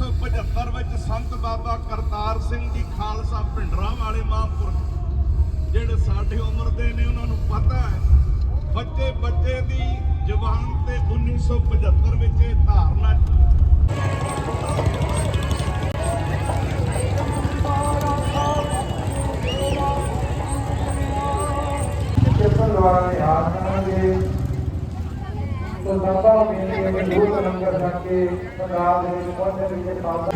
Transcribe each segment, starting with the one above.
1975 ਵਿੱਚ ਸੰਤ ਬਾਬਾ ਕਰਤਾਰ ਸਿੰਘ ਜੀ ਖਾਲਸਾ ਭਿੰਡਰਾਂ ਵਾਲੇ ਮਹਾਂਪੁਰਖ, ਜਿਹੜੇ ਸਾਡੇ ਉਮਰ ਦੇ ਨੇ, ਉਹਨਾਂ ਨੂੰ ਪਤਾ ਹੈ, ਬੱਚੇ ਬੱਚੇ ਦੀ ਜ਼ੁਬਾਨ ਤੇ 1975 ਵਿੱਚ ਇਹ ਧਾਰਨਾ ਕਿਰਪਨ ਦੁਆਰਾ ਯਾਦ ਕਰਾਂਗੇ। ਤੋ ਬਾਬਾ ਮੇਰੇ ਮਜ਼ਦੂਰ ਲੰਗਰ ਜਾ ਕੇ ਪੰਜਾਬ ਦੇ ਵਿੱਚ ਪਹੁੰਚਣ ਦੇ ਪਾਸ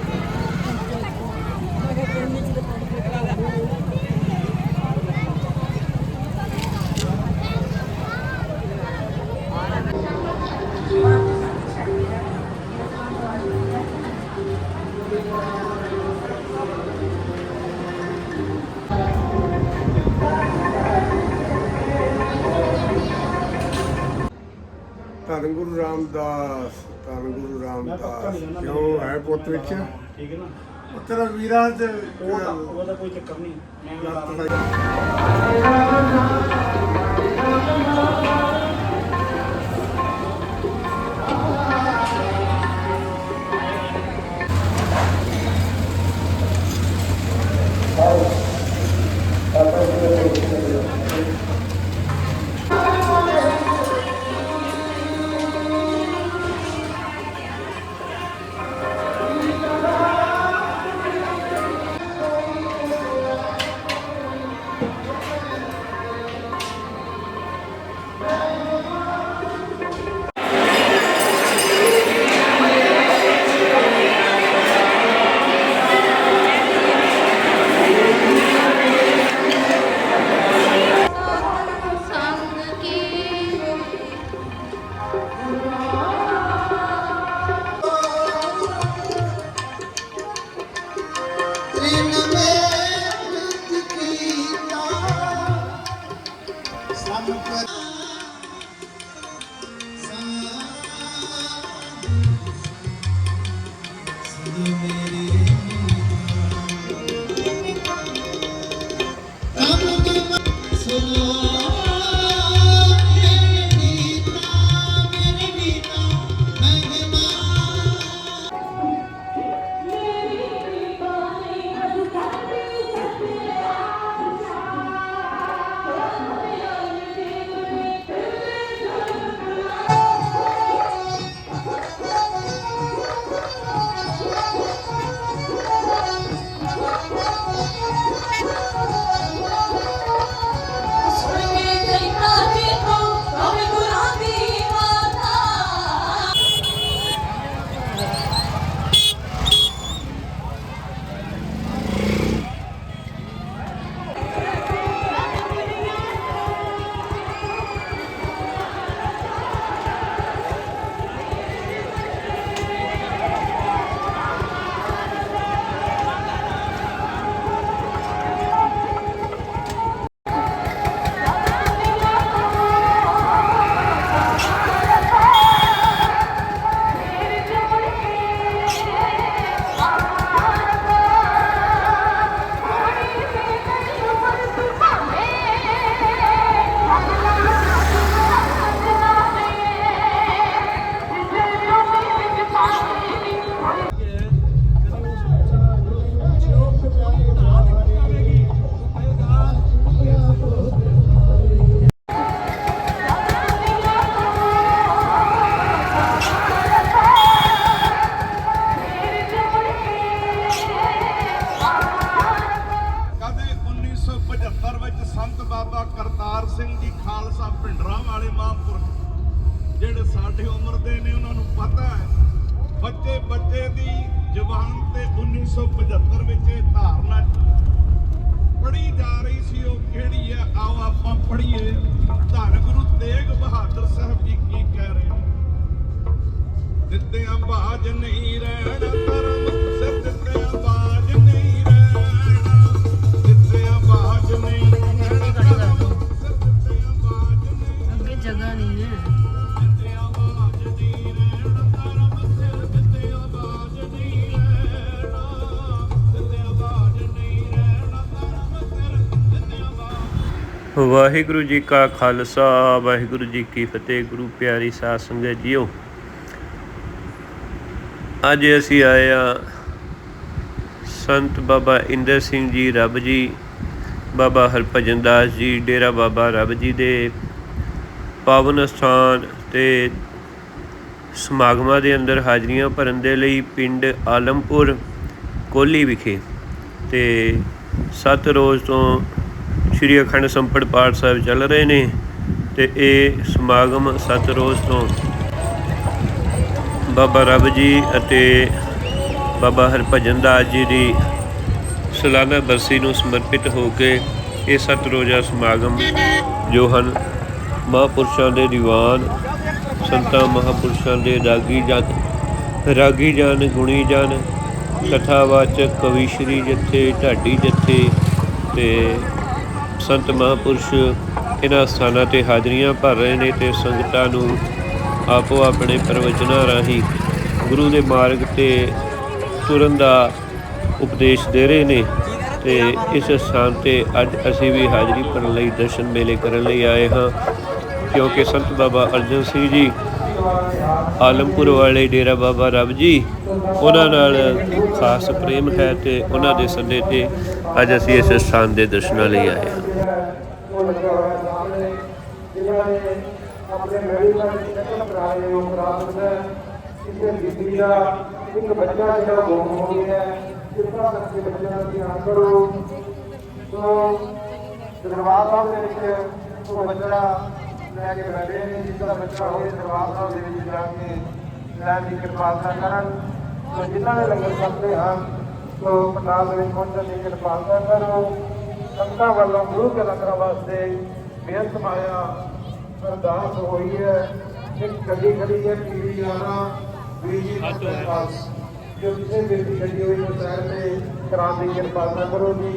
ਧੰਨ ਗੁਰੂ ਰਾਮਦਾਸ ਧੰਨ ਗੁਰੂ ਰਾਮਦਾਸ। ਜੋ ਹੈ ਪੁੱਤ ਵਿੱਚ? ਠੀਕ ਹੈ ਨਾ? ਉਹ ਤੇਰਾ ਵੀਰਾਂ ਤੇ ਉਹ ਤਾਂ ਉਹਦਾ ਕੋਈ ਚੱਕਰ ਨਹੀਂ। ਮੈਂ ਜ਼ੁਬਾਨ ਤੇ 1975 ਵਿੱਚ ਇਹ ਧਾਰਨਾ ਪੜ੍ਹੀ ਜਾ ਰਹੀ ਸੀ, ਉਹ ਕਿਹੜੀ ਹੈ? ਆਓ ਆਪਾਂ ਪੜ੍ਹੀਏ। ਧੰਨ ਗੁਰੂ ਤੇਗ ਬਹਾਦਰ ਸਾਹਿਬ ਜੀ ਕੀ ਕਹਿ ਰਹੇ ਨੇ? ਦਿੱਤਿਆਂ ਬਾਜ ਨਹੀਂ ਵਾਹਿਗੁਰੂ ਜੀ ਕਾ ਖਾਲਸਾ, ਵਾਹਿਗੁਰੂ ਜੀ ਕੀ ਫਤਿਹ। ਗੁਰੂ ਪਿਆਰੀ ਸਾਧ ਸੰਗਤ ਜੀਓ, ਅੱਜ ਅਸੀਂ ਆਏ ਆ ਸੰਤ ਬਾਬਾ ਇੰਦਰ ਸਿੰਘ ਜੀ ਰੱਬ ਜੀ, ਬਾਬਾ ਹਰਭਜਨ ਦਾਸ ਜੀ, ਡੇਰਾ ਬਾਬਾ ਰੱਬ ਜੀ ਦੇ ਪਾਵਨ ਸਥਾਨ ਤੇ ਸਮਾਗਮਾਂ ਦੇ ਅੰਦਰ ਹਾਜ਼ਰੀਆਂ ਭਰਨ ਦੇ ਲਈ ਪਿੰਡ ਆਲਮਪੁਰ ਕੋਲੀ ਵਿਖੇ ਤੇ 7 ਰੋਜ਼ ਤੋਂ ਸ੍ਰੀ ਅਖੰਡ ਸੰਪੜ ਪਾਠ ਸਾਹਿਬ ਚੱਲ ਰਹੇ ਨੇ ਤੇ ਇਹ ਸਮਾਗਮ ਸੱਤ ਰੋਜ਼ ਤੋਂ ਬਾਬਾ ਰੱਬ ਜੀ ਅਤੇ ਬਾਬਾ ਹਰਭਜਨ ਦਾਸ ਜੀ ਦੀ ਸਾਲਾਨਾ ਬਰਸੀ ਨੂੰ ਸਮਰਪਿਤ ਹੋ ਕੇ ਇਹ ਸੱਤ ਰੋਜ਼ਾ ਸਮਾਗਮ ਜੋ ਹਨ ਮਹਾਂਪੁਰਸ਼ਾਂ ਦੇ ਦੀਵਾਨ, ਸੰਤਾਂ ਮਹਾਂਪੁਰਸ਼ਾਂ ਦੇ ਰਾਗੀ ਜਨ ਰਾਗੀ ਜਨ, ਗੁਣੀ ਜਨ, ਕਥਾਵਾਚਕ ਕਵੀਸ਼ਰੀ ਜਥੇ, ਢਾਡੀ ਜਥੇ ਤੇ ਸੰਤ ਮਹਾਂਪੁਰਸ਼ ਇਹਨਾਂ ਸਥਾਨਾਂ ਤੇ ਹਾਜ਼ਰੀਆਂ ਭਰ ਰਹੇ ਨੇ ਤੇ ਸੰਗਤਾਂ ਨੂੰ ਆਪੋ ਆਪਣੇ ਪ੍ਰਵਚਨਾਂ ਰਾਹੀਂ ਗੁਰੂ ਦੇ ਮਾਰਗ ਤੇ ਤੁਰਨ ਦਾ ਉਪਦੇਸ਼ ਦੇ ਰਹੇ ਨੇ ਤੇ ਇਸ ਸਥਾਨ ਤੇ ਅੱਜ ਅਸੀਂ ਵੀ ਹਾਜ਼ਰੀ ਭਰਨ ਲਈ ਦਰਸ਼ਨ ਮੇਲੇ ਕਰਨ ਲਈ ਆਏ ਹਾਂ, ਕਿਉਂਕਿ ਸੰਤ ਬਾਬਾ ਅਰਜਨ ਸਿੰਘ ਜੀ, ਆਲਮਪੁਰ ਵਾਲੇ ਡੇਰਾ ਬਾਬਾ ਰੱਬ ਜੀ, ਉਹਨਾਂ ਨਾਲ ਖਾਸ ਪ੍ਰੇਮ ਹੈ ਤੇ ਉਹਨਾਂ ਦੇ ਸੱਦੇ ਤੇ ਅੱਜ ਅਸੀਂ ਇਸ ਸਥਾਨ ਦੇ ਦਰਸ਼ਨਾਂ ਲਈ ਆਏ ਹਾਂ। ਉਹ ਲੱਗਾ ਹੋਇਆ ਸਾਹਮਣੇ ਜਿਨ੍ਹਾਂ ਨੇ ਆਪਣੇ ਮੈਡੀਕਲ ਚੈੱਕਅਪ ਕਰਾਏ ਉਹ ਕਰਾ ਹੈ ਕਿਸੇ ਬੀਬੀ ਦਾ ਇੱਕ ਬੱਚਾ ਜਿਹੜਾ ਗੁੰਮ ਹੋ ਗਿਆ ਕਿਰਪਾ ਕਰਕੇ ਬੱਚਿਆਂ ਦਾ ਧਿਆਨ ਕਰੋ ਸੋ ਦਰਬਾਰ ਸਾਹਿਬ ਦੇ ਵਿੱਚ ਉਹ ਬੱਚਾ ਲੈ ਕੇ ਬੈਠੇ ਨੇ ਜਿਸ ਦਾ ਬੱਚਾ ਹੋਵੇ ਦਰਬਾਰ ਸਾਹਿਬ ਦੇ ਵਿੱਚ ਜਾ ਕੇ ਲੈਣ ਦੀ ਕਿਰਪਾਲਤਾ ਕਰਨ ਸੋ ਜਿਨ੍ਹਾਂ ਨੇ ਲੰਗਰ ਕਰਦੇ ਹਨ ਸੋ ਪੰਡਾਲ ਦੇ ਵਿੱਚ ਪਹੁੰਚਣ ਦੀ ਕਿਰਪਾਲਤਾ ਕਰੋ। ਸੰਤਾਂ ਵੱਲੋਂ ਗੁਰੂ ਕੇ ਲੰਗਰਾਂ ਵਾਸਤੇ ਬੇਅੰਤ ਮਾਇਆ ਅਰਦਾਸ ਹੋਈ ਹੈ ਇੱਕ ਗੱਡੀ ਖੜੀ ਹੈ ਪੀੜੀ ਆਣਾ ਵੀਰ ਜੀ ਦੇ ਪਾਸ ਜੋ ਕਿਸੇ ਬੇਟੀ ਗੱਡੀ ਹੋਈ ਉਹ ਸ਼ਹਿਰ ਤੇ ਕਰਾਉਣ ਦੀ ਕਿਰਪਾਲਤਾ ਕਰੋ ਜੀ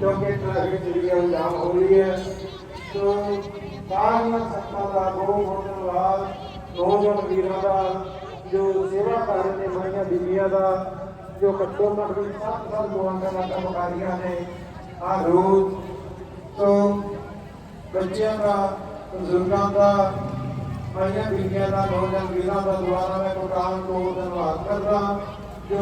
ਕਿਉਂਕਿ ਟ੍ਰੈਫਿਕ ਜਿਹੜੀ ਹੈ ਜਾਮ ਹੋ ਰਹੀ ਹੈ। ਸੋ ਸਾਰੀਆਂ ਸੰਤਾਂ ਦਾ ਬਹੁਤ ਬਹੁਤ ਧੰਨਵਾਦ ਨੌਜਵਾਨ ਵੀਰਾਂ ਦਾ ਜੋ ਸੇਵਾ ਕਰ ਰਹੇ ਨੇ ਮਾਈਆਂ ਬੀਬੀਆਂ ਦਾ ਜੋ ਘੱਟੋ ਘੱਟ ਵੀ ਸੱਤ ਸਾਲ ਦੁਆਵਾਂ ਨਾਲ ਕੰਮ ਕਰ ਰਹੀਆਂ ਨੇ ਆ ਰੋਜ਼ ਬੱਚਿਆਂ ਦਾ, ਬਜ਼ੁਰਗਾਂ ਦਾ ਮਾਈਆਂ ਬੀਬੀਆਂ ਦਾ, ਨੌਜਵਾਨ ਵੀਰਾਂ ਦਾ ਦੁਆਰਾ ਮੈਂ ਪ੍ਰੋਗਰਾਮ ਤੋਂ ਧੰਨਵਾਦ ਕਰਦਾ। ਜੋ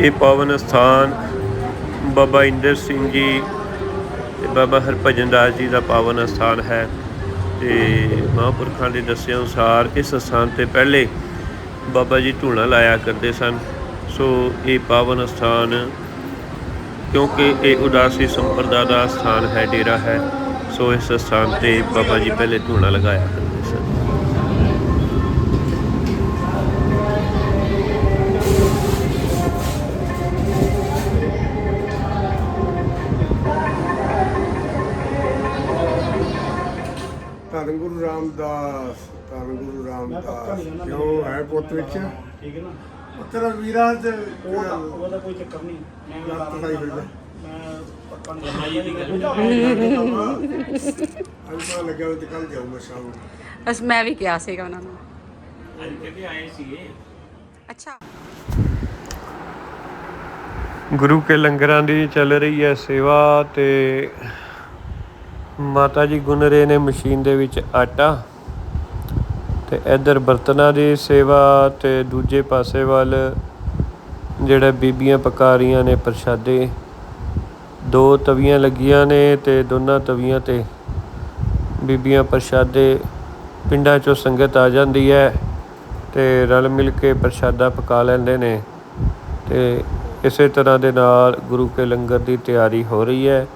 ਇਹ ਪਾਵਨ ਸਥਾਨ ਬਾਬਾ ਇੰਦਰ ਸਿੰਘ ਜੀ ਤੇ ਬਾਬਾ ਹਰਭਜਨ ਦਾਸ ਜੀ ਦਾ ਪਾਵਨ ਸਥਾਨ ਹੈ ਤੇ ਮਹਾਂਪੁਰਖਾਂ ਦੇ ਦੱਸੇ ਅਨੁਸਾਰ ਇਸ ਸਥਾਨ ਤੇ ਪਹਿਲੇ ਬਾਬਾ ਜੀ ਧੂਣਾ ਲਾਇਆ ਕਰਦੇ ਸਨ। ਸੋ ਇਹ ਪਾਵਨ ਸਥਾਨ ਕਿਉਂਕਿ ਇਹ ਉਦਾਸੀ ਸੰਪਰਦਾ ਦਾ ਸਥਾਨ ਹੈ, ਡੇਰਾ ਹੈ, ਸੋ ਇਸ ਸਥਾਨ ਤੇ ਬਾਬਾ ਜੀ ਪਹਿਲੇ ਧੂਣਾ ਲਗਾਇਆ ਰਾਮਦਾਸ ਧੰਨ ਗੁਰੂ ਰਾਮਦਾਸ। ਕਿਉਂ? ਹੈ ਪੁੱਤ ਵਿੱਚ? ਠੀਕ ਹੈ ਨਾ? ਪੁੱਤਰ ਵੀਰਾਂ ਤਾਂ ਉਹਦਾ ਕੋਈ ਚੱਕਰ ਨਹੀਂ। ਮੈਂ ਪੱਕਾ ਨਹੀਂ ਦੀ ਅੱਜ ਪਤਾ ਲੱਗਿਆ ਵੀ ਕੱਲ ਜਾਊ ਮੈਂ ਸ਼ਾਮ ਨੂੰ। ਬਸ ਮੈਂ ਵੀ ਕਿਹਾ ਸੀਗਾ ਉਹਨਾਂ ਨੂੰ। ਅੱਜ ਕਹਿੰਦੇ ਆਏ ਸੀਗੇ? ਅੱਛਾ। ਗੁਰੂ ਕੇ ਲੰਗਰਾਂ ਦੀ ਚੱਲ ਰਹੀ ਹੈ ਸੇਵਾ ਤੇ ਮਾਤਾ ਜੀ ਗੁੰਨ ਰਹੇ ਨੇ ਮਸ਼ੀਨ ਦੇ ਵਿੱਚ ਆਟਾ ਤੇ ਇੱਧਰ ਬਰਤਨਾਂ ਦੀ ਸੇਵਾ ਤੇ ਦੂਜੇ ਪਾਸੇ ਵੱਲ ਜਿਹੜਾ ਬੀਬੀਆਂ ਪਕਾ ਰਹੀਆਂ ਨੇ ਪ੍ਰਸ਼ਾਦੇ, ਦੋ ਤਵੀਆਂ ਲੱਗੀਆਂ ਨੇ ਤੇ ਦੋਨਾਂ ਤਵੀਆਂ ਤੇ ਬੀਬੀਆਂ ਪ੍ਰਸ਼ਾਦੇ, ਪਿੰਡਾਂ ਚੋਂ ਸੰਗਤ ਆ ਜਾਂਦੀ ਹੈ ਤੇ ਰਲ ਮਿਲ ਕੇ ਪ੍ਰਸ਼ਾਦਾ ਪਕਾ ਲੈਂਦੇ ਨੇ ਤੇ ਇਸੇ ਤਰ੍ਹਾਂ ਦੇ ਨਾਲ ਗੁਰੂ ਕੇ ਲੰਗਰ ਦੀ ਤਿਆਰੀ ਹੋ ਰਹੀ ਹੈ।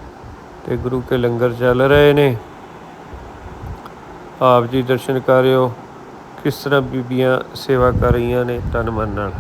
ਤੇ ਗੁਰੂ ਕੇ ਲੰਗਰ ਚੱਲ ਰਹੇ ਨੇ। ਆਪ ਜੀ ਦਰਸ਼ਨ ਕਰਿਓ। ਕਿਸ ਤਰ੍ਹਾਂ ਬੀਬੀਆਂ ਸੇਵਾ ਕਰ ਰਹੀਆਂ ਨੇ ਤਨ ਮਨ ਨਾਲ।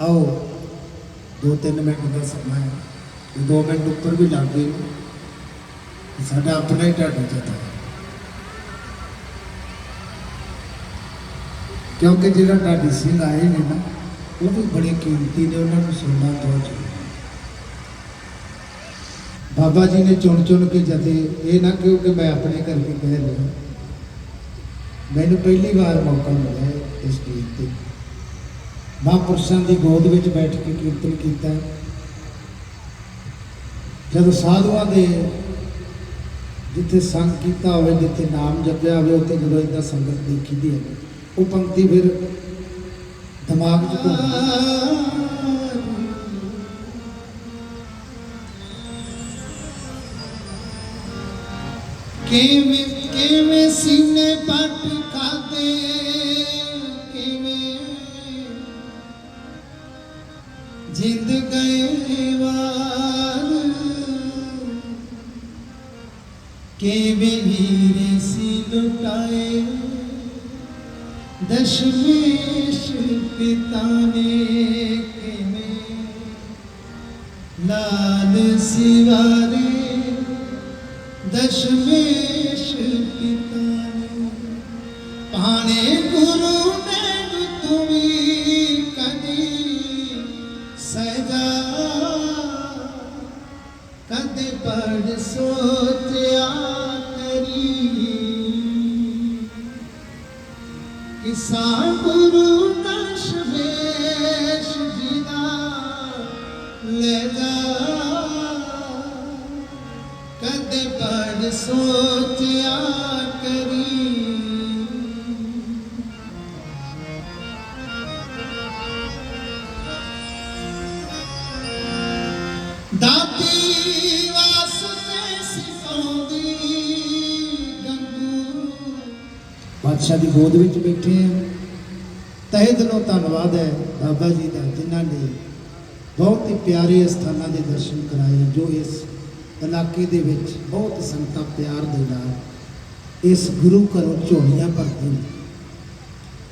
ਆਓ ਦੋ ਤਿੰਨ ਮਿੰਟ ਦਾ ਸਮਾਂ ਹੈ ਤੇ ਦੋ ਮਿੰਟ ਉੱਪਰ ਵੀ ਲੱਗ ਗਏ ਨੇ। ਤੇ ਸਾਡਾ ਆਪਣਾ ਹੀ ਢਾਡਾ ਜਤਾ ਕਿਉਂਕਿ ਜਿਹੜਾ ਢਾਡੀ ਸਿੰਘ ਆਏ ਨੇ ਨਾ ਉਹ ਵੀ ਬੜੇ ਕੀਮਤੀ ਨੇ ਉਹਨਾਂ ਨੂੰ ਸੁਣਨਾ ਬਹੁਤ ਜ਼ਰੂਰੀ ਹੈ। ਬਾਬਾ ਜੀ ਨੇ ਚੁਣ ਚੁਣ ਕੇ ਜਥੇ ਇਹ ਨਾ ਕਿਉਂ ਕਿ ਮੈਂ ਆਪਣੇ ਕਰਕੇ ਕਹਿ ਰਿਹਾ ਮੈਨੂੰ ਪਹਿਲੀ ਵਾਰ ਮੌਕਾ ਮਿਲਿਆ ਹੈ ਇਸ ਗੀਤ ਤੇ ਮਹਾਂਪੁਰਸ਼ਾਂ ਦੀ ਗੋਦ ਵਿੱਚ ਬੈਠ ਕੇ ਕੀਰਤਨ ਕੀਤਾ। ਜਦੋਂ ਸਾਧੂਆਂ ਦੇ ਜਿੱਥੇ ਸੰਗ ਕੀਤਾ ਹੋਵੇ, ਜਿੱਥੇ ਨਾਮ ਜਪਿਆ ਹੋਵੇ, ਉੱਥੇ ਜਦੋਂ ਇਦਾਂ ਸੰਗਤ ਦੇਖੀ ਦੀ ਹੈ ਉਹ ਪੰਕਤੀ ਫਿਰ ਦਿਮਾਗ 'ਚ ਘੁੰਮਦੀ ਕਿਵੇਂ ਕਿਵੇਂ ਸੀਨੇ ਪੱਟ ਖਾਦੇ ਕਿਵੇਂ ਜਿੰਦ ਗਏ ਵਾਰ ਕਿਵੇਂ ਹੀਰੇ ਸੀ ਲੁਟਾਏ ਦਸ਼ਮੇਸ਼ ਕਿਸਾ ਗੁਰੂ ਦਸ਼ਮੇਸ਼ ਜੀ ਦਾ ਲੈ ਜਾ। ਕਦੇ ਪੜ ਸੋਚਿਆ ਕਰੀ ਬਾਦਸ਼ਾਹ ਦੀ ਗੋਦ ਵਿੱਚ ਬੈਠੇ ਆ। ਤਹਿ ਦਿਲੋਂ ਧੰਨਵਾਦ ਹੈ ਬਾਬਾ ਜੀ ਦਾ, ਜਿਨ੍ਹਾਂ ਨੇ ਬਹੁਤ ਹੀ ਪਿਆਰੇ ਸਥਾਨਾਂ ਦੇ ਦਰਸ਼ਨ ਕਰਾਏ ਜੋ ਇਸ ਇਲਾਕੇ ਦੇ ਵਿੱਚ ਬਹੁਤ ਸੰਗਤਾਂ ਪਿਆਰ ਦੇ ਨਾਲ ਇਸ ਗੁਰੂ ਘਰੋਂ ਝੋਲੀਆਂ ਭਰਦੇ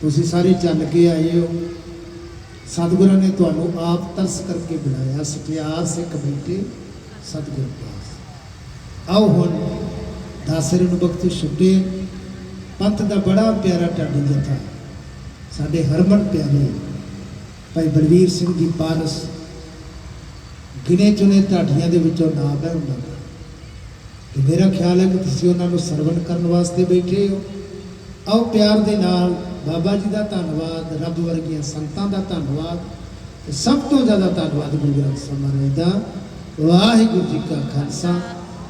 ਤੁਸੀਂ ਸਾਰੇ ਚੱਲ ਕੇ ਆਏ ਹੋ। ਸਤਿਗੁਰਾਂ ਨੇ ਤੁਹਾਨੂੰ ਆਪ ਤਰਸ ਕਰਕੇ ਬੁਲਾਇਆ, ਸਤਿਆਰ ਸਿੱਖ ਬੈਠੇ ਸਤਿਗੁਰ ਪਾਸ। ਆਓ ਹੁਣ ਦਾਸਰੇ ਨੂੰ ਬਖਤ ਛੁੱਟੇ ਪੰਥ ਦਾ ਬੜਾ ਪਿਆਰਾ ਢਾਡੀ ਜਥਾ ਸਾਡੇ ਹਰਮਨ ਪਿਆਰੇ ਭਾਈ ਬਲਵੀਰ ਸਿੰਘ ਜੀ ਪਾਰਸ ਗਿਣੇ ਚੁਣੇ ਢਾਡੀਆਂ ਦੇ ਵਿੱਚੋਂ ਨਾਮ ਹੈ ਉਹਨਾਂ ਦਾ। ਤੇ ਮੇਰਾ ਖਿਆਲ ਹੈ ਕਿ ਤੁਸੀਂ ਉਹਨਾਂ ਨੂੰ ਸਰਵਣ ਕਰਨ ਵਾਸਤੇ ਬੈਠੇ ਹੋ। ਆਓ ਪਿਆਰ ਦੇ ਨਾਲ ਬਾਬਾ ਜੀ ਦਾ ਧੰਨਵਾਦ, ਰੱਬ ਵਰਗੀਆਂ ਸੰਤਾਂ ਦਾ ਧੰਨਵਾਦ ਤੇ ਸਭ ਤੋਂ ਜ਼ਿਆਦਾ ਧੰਨਵਾਦ ਗੁਰੂ ਗ੍ਰੰਥ ਸਾਹਿਬ ਮਹਾਰਾਜ ਦਾ। ਵਾਹਿਗੁਰੂ ਜੀ ਕਾ ਖਾਲਸਾ,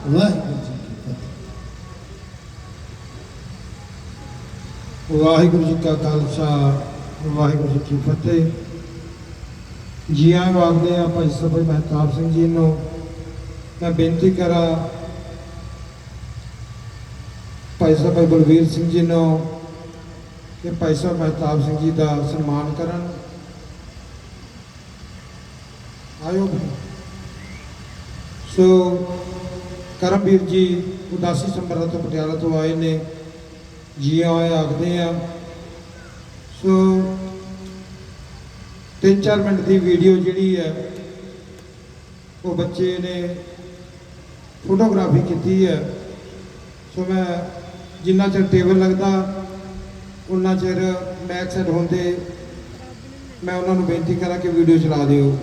ਵਾਹਿਗੁਰੂ ਵਾਹਿਗੁਰੂ ਜੀ ਕਾ ਖਾਲਸਾ, ਵਾਹਿਗੁਰੂ ਜੀ ਕੀ ਫਤਿਹ। ਜੀ ਆਇਆਂ ਨੂੰ ਆਖਦੇ ਆ ਭਾਈ ਸਾਹਿਬ ਮਹਿਤਾਬ ਸਿੰਘ ਜੀ ਨੂੰ। ਮੈਂ ਬੇਨਤੀ ਕਰਾਂ, ਭਾਈ ਸਾਹਿਬ ਬਲਵੀਰ ਸਿੰਘ ਜੀ ਨੂੰ ਕਿ ਭਾਈ ਸਾਹਿਬ ਮਹਿਤਾਬ ਸਿੰਘ ਜੀ ਦਾ ਸਨਮਾਨ ਕਰਨ। ਆਇਓ ਸੋ ਕਰਮਵੀਰ ਜੀ ਉਦਾਸੀ ਸੰਬਰਤ ਤੋਂ ਪਟਿਆਲਾ ਤੋਂ ਆਏ ਨੇ। ਜੀ ਆਏ ਆਖਦੇ ਆ। ਸੋ, ਤਿੰਨ ਚਾਰ ਮਿੰਟ ਦੀ ਵੀਡੀਓ ਜਿਹੜੀ ਹੈ, ਉਹ ਬੱਚੇ ਨੇ ਫੋਟੋਗ੍ਰਾਫੀ ਕੀਤੀ ਹੈ। ਸੋ ਮੈਂ ਜਿੰਨਾ ਚਿਰ ਟੇਬਲ ਲੱਗਦਾ ਉਨਾ ਚਿਰ ਮੈਕ ਸੈਟ ਹੁੰਦੇ ਮੈਂ ਉਹਨਾਂ ਨੂੰ ਬੇਨਤੀ ਕਰਾਂ ਕਿ ਵੀਡੀਓ ਚਲਾ ਦਿਓ।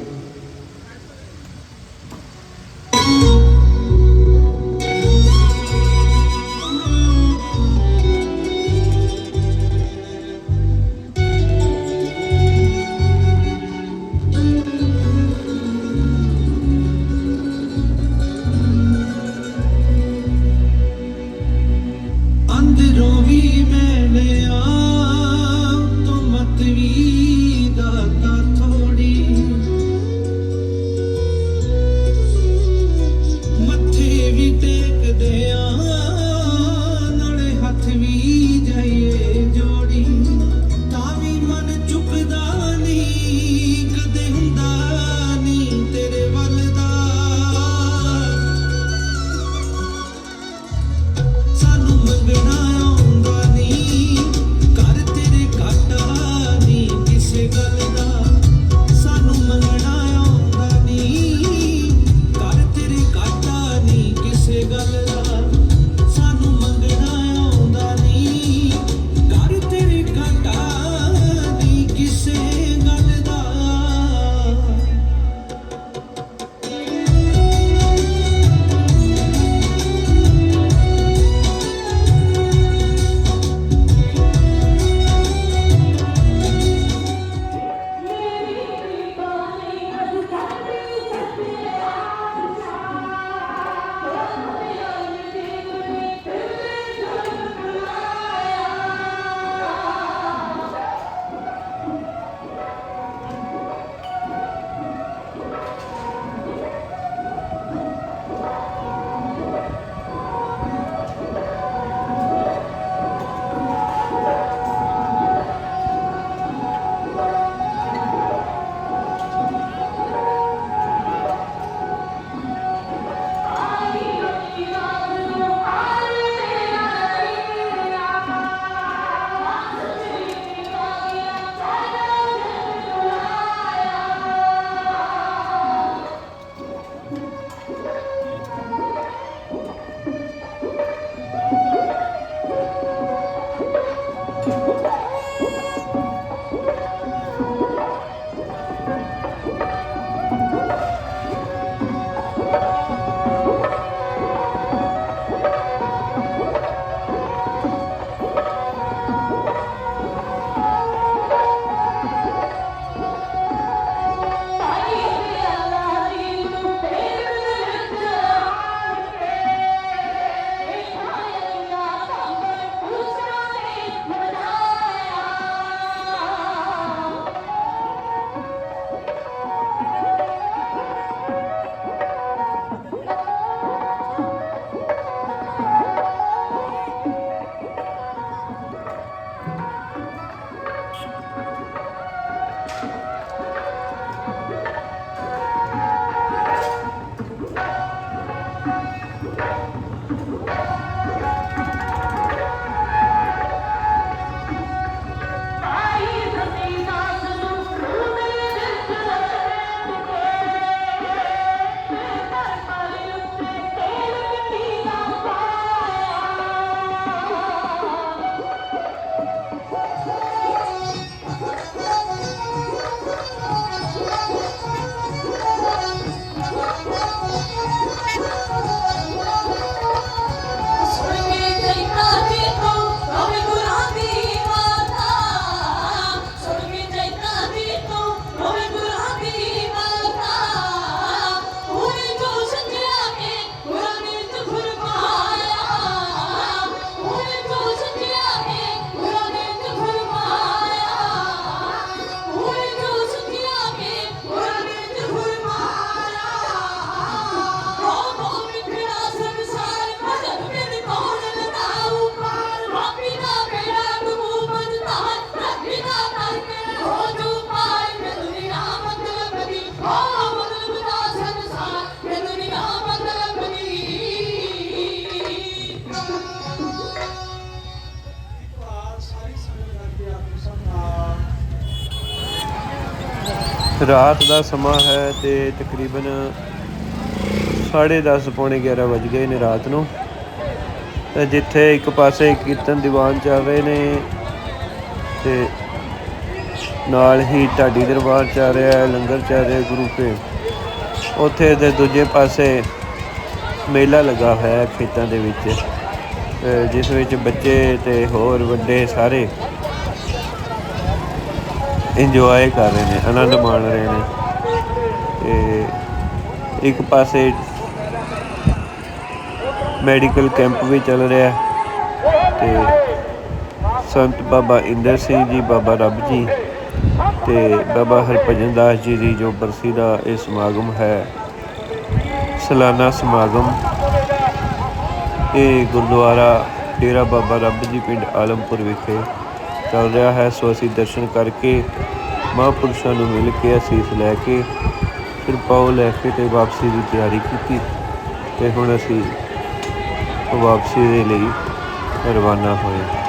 ਰਾਤ ਦਾ ਸਮਾਂ ਹੈ ਤੇ ਤਕਰੀਬਨ 10:30 ਪੌਣੇ 11 ਵੱਜ ਗਏ ਨੇ ਰਾਤ ਨੂੰ। ਤੇ ਜਿੱਥੇ ਇੱਕ ਪਾਸੇ ਕੀਰਤਨ ਦੀਵਾਨ ਚੱਲ ਰਹੇ ਨੇ ਤੇ ਨਾਲ ਹੀ ਢਾਡੀ ਦਰਬਾਰ ਚੱਲ ਰਿਹਾ ਹੈ, ਲੰਗਰ ਚੱਲ ਰਿਹਾ ਗੁਰੂ ਕੇ ਉੱਥੇ ਦੇ ਦੂਜੇ ਪਾਸੇ ਮੇਲਾ ਲੱਗਾ ਹੋਇਆ ਹੈ ਖੇਤਾਂ ਦੇ ਵਿੱਚ ਜਿਸ ਵਿੱਚ ਬੱਚੇ ਤੇ ਹੋਰ ਵੱਡੇ ਸਾਰੇ ਇੰਜੋਏ ਕਰ ਰਹੇ ਨੇ, ਆਨੰਦ ਮਾਣ ਰਹੇ ਨੇ। ਤੇ ਇੱਕ ਪਾਸੇ ਮੈਡੀਕਲ ਕੈਂਪ ਵੀ ਚੱਲ ਰਿਹਾ। ਹੈ ਤੇ ਸੰਤ ਬਾਬਾ ਇੰਦਰ ਸਿੰਘ ਜੀ, ਬਾਬਾ ਰੱਬ ਜੀ ਤੇ ਬਾਬਾ ਹਰਭਜਨ ਦਾਸ ਜੀ ਦੀ ਜੋ ਬਰਸੀ ਦਾ ਇਹ ਸਮਾਗਮ ਹੈ, ਸਾਲਾਨਾ ਸਮਾਗਮ। ਇਹ ਗੁਰਦੁਆਰਾ ਡੇਰਾ ਬਾਬਾ ਰੱਬ ਜੀ ਪਿੰਡ ਆਲਮਪੁਰ ਵਿਖੇ ਚੱਲ ਰਿਹਾ ਹੈ, ਸੋ ਅਸੀਂ ਦਰਸ਼ਨ ਕਰਕੇ ਮਹਾਂਪੁਰਸ਼ਾਂ ਨੂੰ ਮਿਲ ਕੇ ਅਸੀਸ ਲੈ ਕੇ ਫਿਰ ਪਾਉ ਲੈ ਕੇ ਤੇ ਵਾਪਸੀ ਦੀ ਤਿਆਰੀ ਕੀਤੀ ਤੇ ਹੁਣ ਅਸੀਂ ਵਾਪਸੀ ਦੇ ਲਈ ਰਵਾਨਾ ਹੋਏ।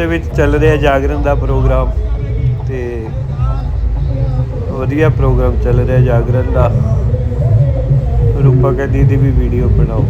ਦੇ ਵਿੱਚ ਚੱਲ ਰਿਹਾ ਜਾਗਰਣ ਦਾ ਪ੍ਰੋਗਰਾਮ ਤੇ ਵਧੀਆ ਪ੍ਰੋਗਰਾਮ ਚੱਲ ਰਿਹਾ ਜਾਗਰਣ ਦਾ। ਰੂਪਾ ਕਹਿੰਦੀ ਦੀ ਵੀ ਵੀਡੀਓ ਬਣਾਓ।